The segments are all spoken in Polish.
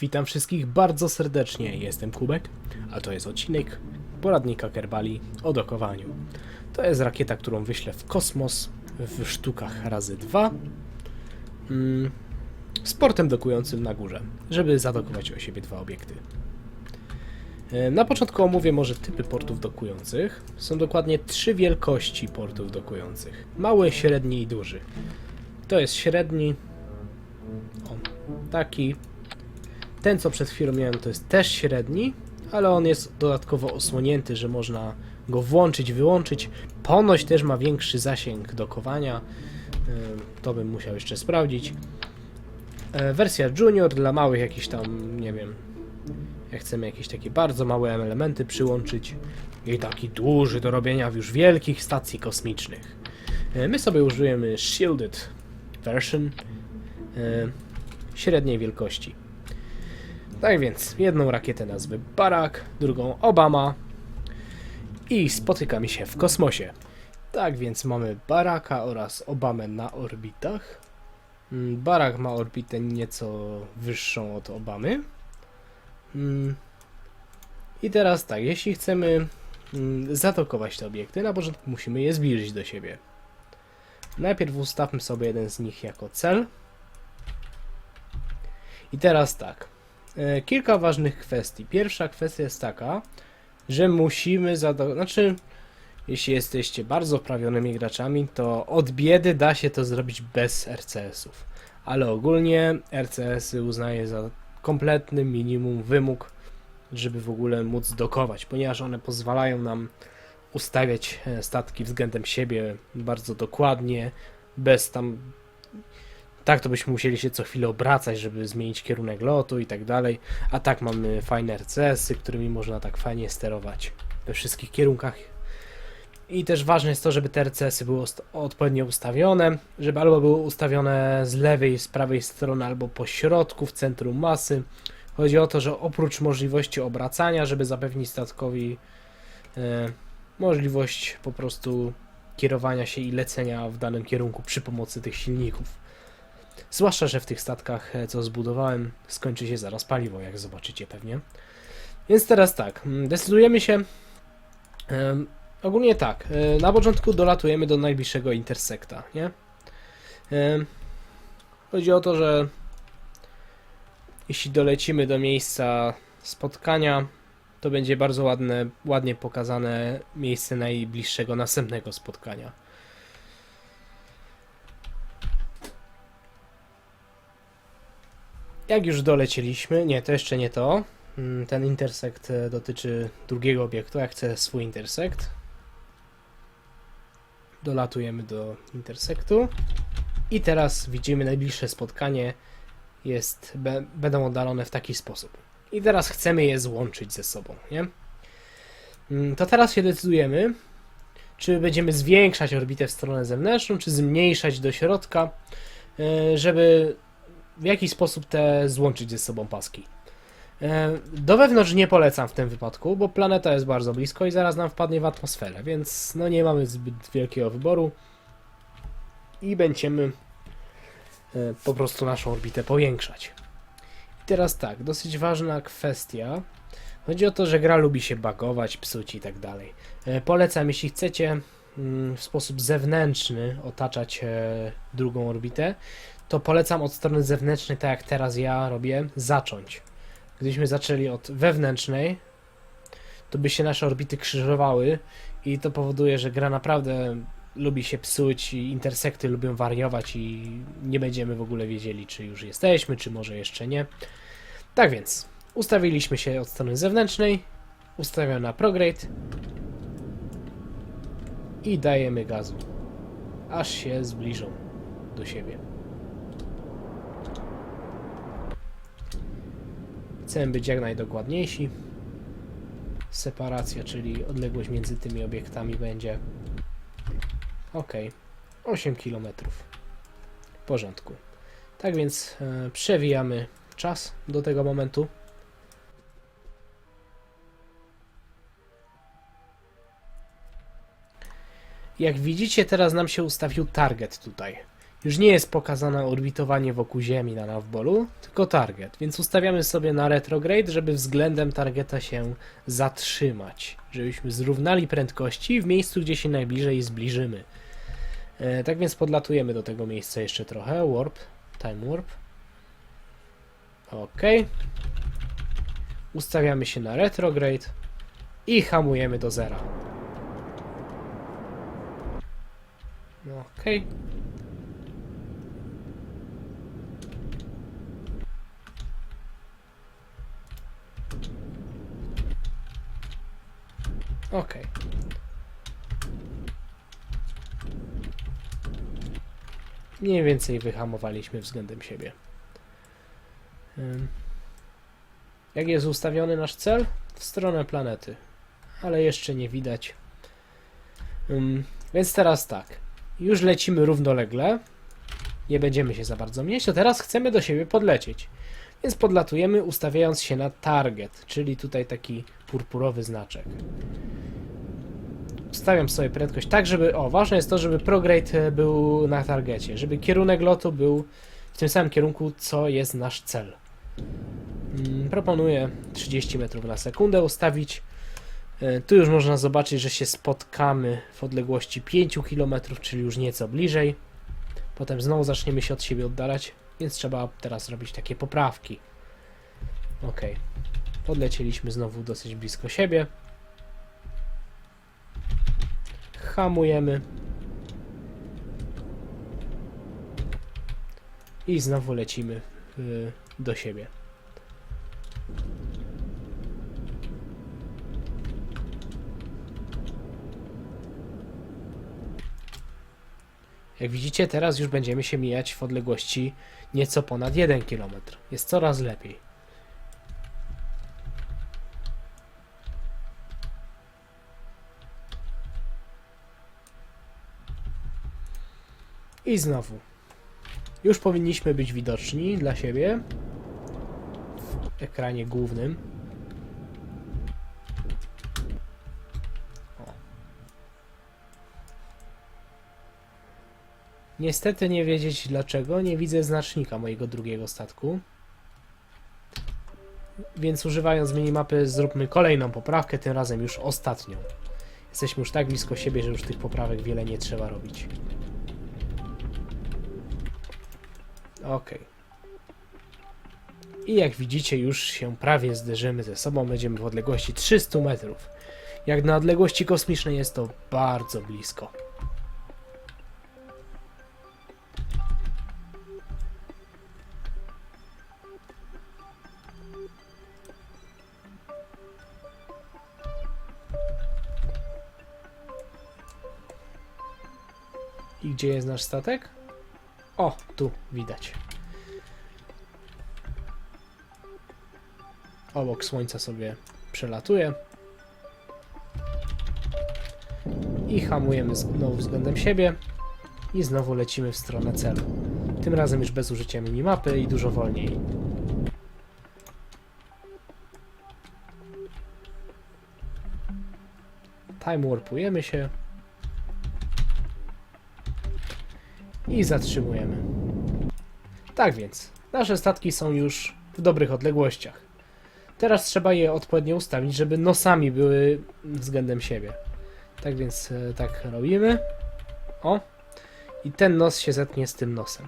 Witam wszystkich bardzo serdecznie. Jestem Kubek, a to jest odcinek poradnika Kerbali o dokowaniu. To jest rakieta, którą wyślę w kosmos w sztukach razy dwa. Mm, z portem dokującym na górze, żeby zadokować o siebie dwa obiekty. E, Na początku omówię może typy portów dokujących. Są dokładnie trzy wielkości portów dokujących: mały, średni i duży. To jest średni. O, taki. Ten, co przed chwilą miałem, to jest też średni, ale on jest dodatkowo osłonięty, że można go włączyć, wyłączyć. Ponoć też ma większy zasięg dokowania. E, To bym musiał jeszcze sprawdzić. E, Wersja junior dla małych jakichś tam, nie wiem, jak chcemy jakieś takie bardzo małe elementy przyłączyć i taki duży do robienia już wielkich stacji kosmicznych. E, My sobie użyjemy shielded version średniej wielkości. Tak więc, jedną rakietę nazwy Barack, drugą Obama i spotykamy się w kosmosie. Tak więc mamy Baracka oraz Obamę na orbitach. Mm, Barack ma orbitę nieco wyższą od Obamy. Mm. I teraz tak, jeśli chcemy mm, zaatokować te obiekty, na początku musimy je zbliżyć do siebie. Najpierw ustawmy sobie jeden z nich jako cel. I teraz tak. E, Kilka ważnych kwestii. Pierwsza kwestia jest taka, że musimy zaatakować. Znaczy, jeśli jesteście bardzo wprawionymi graczami, to od biedy da się to zrobić bez RCS-ów. Ale ogólnie RCS-y uznaję za kompletny minimum wymóg, żeby w ogóle móc dokować, ponieważ one pozwalają nam ustawiać e, statki względem siebie bardzo dokładnie, bez tam. Tak, to byśmy musieli się co chwilę obracać, żeby zmienić kierunek lotu i tak dalej. A tak mamy fajne RCS-y, którymi można tak fajnie sterować we wszystkich kierunkach. I też ważne jest to, żeby te RCS-y były odpowiednio ustawione, żeby albo były ustawione z lewej, z prawej strony, albo po środku, w centrum masy. Chodzi o to, że oprócz możliwości obracania, żeby zapewnić statkowi e, możliwość po prostu kierowania się i lecenia w danym kierunku przy pomocy tych silników. Zwłaszcza, że w tych statkach, e, co zbudowałem, skończy się zaraz paliwo, jak zobaczycie pewnie. Więc teraz tak, mm, decydujemy się. ogólnie tak, e, na początku dolatujemy do najbliższego intersekta, nie? Chodzi o to, że jeśli dolecimy do miejsca spotkania, to będzie bardzo ładne, ładnie pokazane miejsce najbliższego następnego spotkania. Jak już dolecieliśmy, nie, to jeszcze nie to. Mm, Ten intersekt e, dotyczy drugiego obiektu. Ja chcę swój intersekt. Dolatujemy do intersektu. I teraz widzimy najbliższe spotkanie. Jest, będą oddalone w taki sposób. I teraz chcemy je złączyć ze sobą, nie? Mm, To teraz się decydujemy, czy będziemy zwiększać orbitę w stronę zewnętrzną, czy zmniejszać do środka, e, żeby w jakiś sposób te złączyć ze sobą paski. E, Do wewnątrz nie polecam w tym wypadku, bo planeta jest bardzo blisko i zaraz nam wpadnie w atmosferę, więc no nie mamy zbyt wielkiego wyboru i będziemy e, po prostu naszą orbitę powiększać. I teraz tak, dosyć ważna kwestia. Chodzi o to, że gra lubi się bagować, psuć i tak dalej. E, Polecam, jeśli chcecie mm, w sposób zewnętrzny otaczać drugą orbitę, to polecam od strony zewnętrznej, tak jak teraz ja robię, zacząć. Gdybyśmy zaczęli od wewnętrznej, to by się nasze orbity krzyżowały i to powoduje, że gra naprawdę lubi się psuć i intersekty lubią wariować i nie będziemy w ogóle wiedzieli, czy już jesteśmy, czy może jeszcze nie. Tak więc, ustawiliśmy się od strony zewnętrznej, ustawiam na prograde i dajemy gazu, aż się zbliżą do siebie. Chcemy być jak najdokładniejsi. Separacja, czyli odległość między tymi obiektami będzie ok, 8 km. W porządku. Tak więc e, przewijamy czas do tego momentu. Jak widzicie, teraz nam się ustawił target tutaj. Już nie jest pokazane orbitowanie wokół Ziemi na navbolu, tylko target, więc ustawiamy sobie na retrograde, żeby względem targeta się zatrzymać, żebyśmy zrównali prędkości w miejscu, gdzie się najbliżej zbliżymy. E, tak więc podlatujemy do tego miejsca jeszcze trochę, warp, time warp. Ok. Ustawiamy się na retrograde i hamujemy do zera. Ok. Ok. Mniej więcej wyhamowaliśmy względem siebie. Jak jest ustawiony nasz cel? W stronę planety. Ale jeszcze nie widać. Więc teraz tak. Już lecimy równolegle. Nie będziemy się za bardzo mieć. To teraz chcemy do siebie podlecieć. Więc podlatujemy ustawiając się na target, czyli tutaj taki purpurowy znaczek. Ustawiam sobie prędkość tak, żeby. O, ważne jest to, żeby prograde e, był na targecie, żeby kierunek lotu był w tym samym kierunku, co jest nasz cel. Mm, Proponuję 30 metrów na sekundę ustawić. E, Tu już można zobaczyć, że się spotkamy w odległości 5 km, czyli już nieco bliżej. Potem znowu zaczniemy się od siebie oddalać, więc trzeba teraz robić takie poprawki. Ok. Podlecieliśmy znowu dosyć blisko siebie. Hamujemy. I znowu lecimy y, do siebie. Jak widzicie, teraz już będziemy się mijać w odległości nieco ponad 1 km. Jest coraz lepiej. I znowu. Już powinniśmy być widoczni dla siebie w ekranie głównym. O. Niestety nie wiedzieć dlaczego nie widzę znacznika mojego drugiego statku. Więc używając minimapy zróbmy kolejną poprawkę, tym razem już ostatnią. Jesteśmy już tak blisko siebie, że już tych poprawek wiele nie trzeba robić. Ok. I jak widzicie, już się prawie zderzymy ze sobą. Będziemy w odległości 300 metrów. Jak na odległości kosmicznej jest to bardzo blisko. I gdzie jest nasz statek? O, tu widać. Obok słońca sobie przelatuje. I hamujemy znowu względem siebie. I znowu lecimy w stronę celu. Tym razem już bez użycia minimapy i dużo wolniej. Time warpujemy się. I zatrzymujemy. Tak więc, nasze statki są już w dobrych odległościach. Teraz trzeba je odpowiednio ustawić, żeby nosami były względem siebie. Tak więc e, tak robimy. O. I ten nos się zetnie z tym nosem.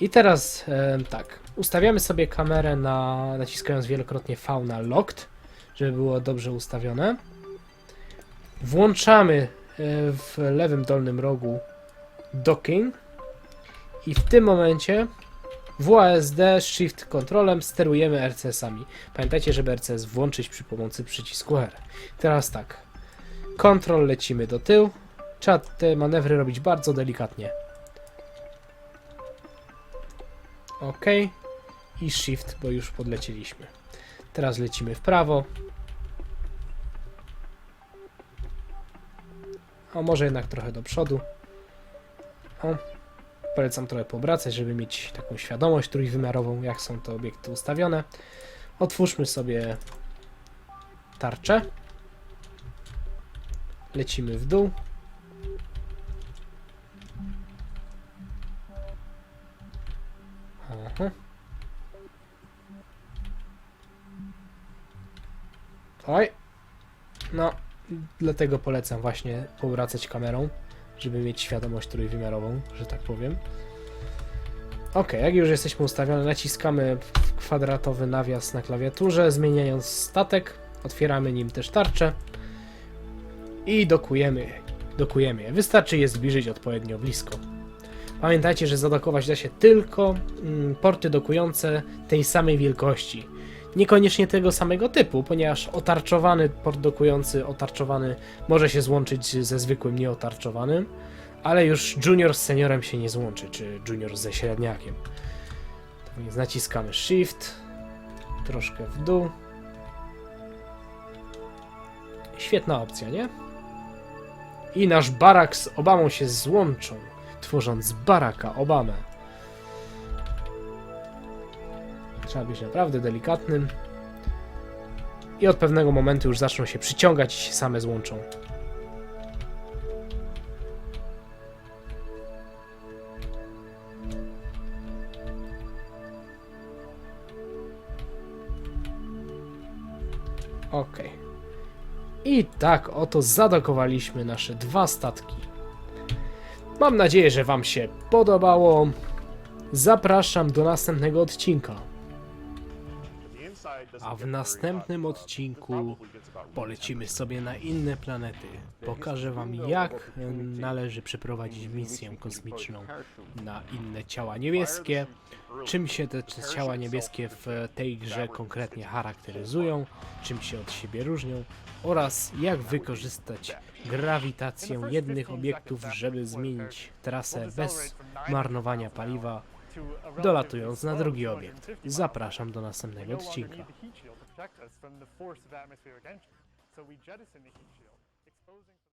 I teraz e, tak, ustawiamy sobie kamerę na naciskając wielokrotnie V na locked, żeby było dobrze ustawione. Włączamy e, w lewym dolnym rogu docking i w tym momencie WASD Shift Controlem sterujemy RCS-ami. Pamiętajcie, żeby RCS włączyć przy pomocy przycisku R. Teraz tak. Control lecimy do tyłu. Trzeba te manewry robić bardzo delikatnie. OK. I Shift, bo już podlecieliśmy. Teraz lecimy w prawo. A może jednak trochę do przodu. O, polecam trochę poobracać, żeby mieć taką świadomość trójwymiarową, jak są te obiekty ustawione. Otwórzmy sobie tarczę. Lecimy w dół. Hm. Oj. No, dlatego polecam właśnie powracać kamerą, żeby mieć świadomość trójwymiarową, że tak powiem. Ok, jak już jesteśmy ustawione, naciskamy kwadratowy nawias na klawiaturze, zmieniając statek, otwieramy nim też tarczę i dokujemy, dokujemy je. Wystarczy je zbliżyć odpowiednio blisko. Pamiętajcie, że zadokować da się tylko mm, porty dokujące tej samej wielkości. Niekoniecznie tego samego typu, ponieważ otarczowany port dokujący, otarczowany może się złączyć ze zwykłym nieotarczowanym, ale już junior z seniorem się nie złączy, czy junior ze średniakiem. Tak więc naciskamy Shift, troszkę w dół. Świetna opcja, nie? I nasz barak z Obamą się złączą, tworząc baraka Obamę. Trzeba być naprawdę delikatnym. I od pewnego momentu już zaczną się przyciągać i się same złączą. Okej. I tak oto zadokowaliśmy nasze dwa statki. Mam nadzieję, że Wam się podobało. Zapraszam do następnego odcinka. A w następnym odcinku polecimy sobie na inne planety. Pokażę Wam, jak należy przeprowadzić misję kosmiczną na inne ciała niebieskie, czym się te ciała niebieskie w tej grze konkretnie charakteryzują, czym się od siebie różnią oraz jak wykorzystać grawitację jednych obiektów, żeby zmienić trasę bez marnowania paliwa, dolatując na drugi obiekt. Zapraszam do następnego odcinka.